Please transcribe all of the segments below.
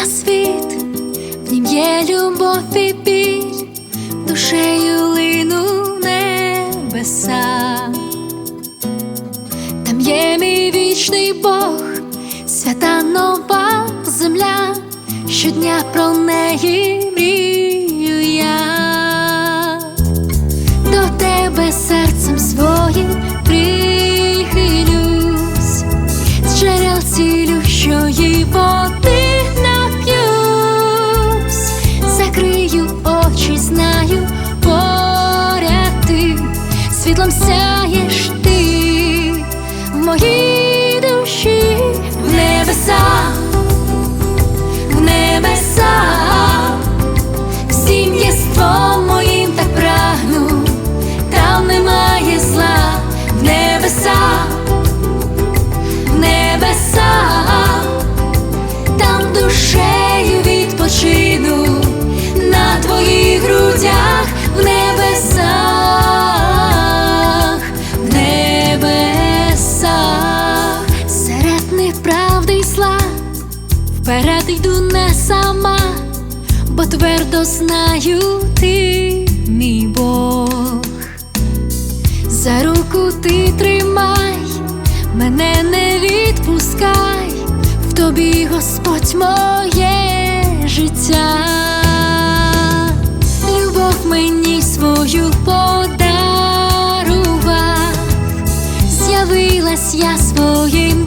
на світ, в нім є любов і біль, душею лину небеса. Там є мій вічний Бог, свята нова земля, щодня про неї мрію я. До тебе серцем своїм прихилюсь, з джерел цілющої води очі, знаю, вперед йду не сама бо твердо знаю ти, мій Бог, за руку ти тримай, мене не відпускай, в тобі Господь моє життя, любов мені свою подарував, з'явилась я своїм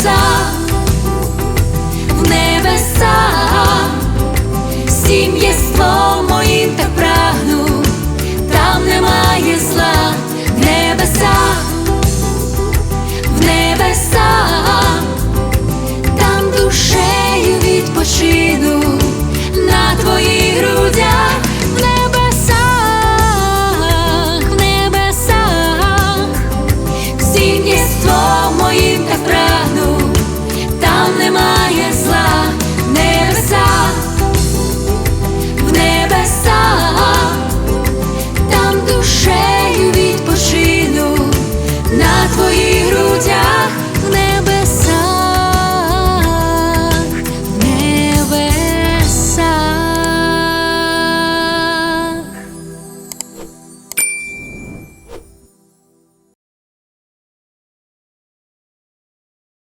небеса,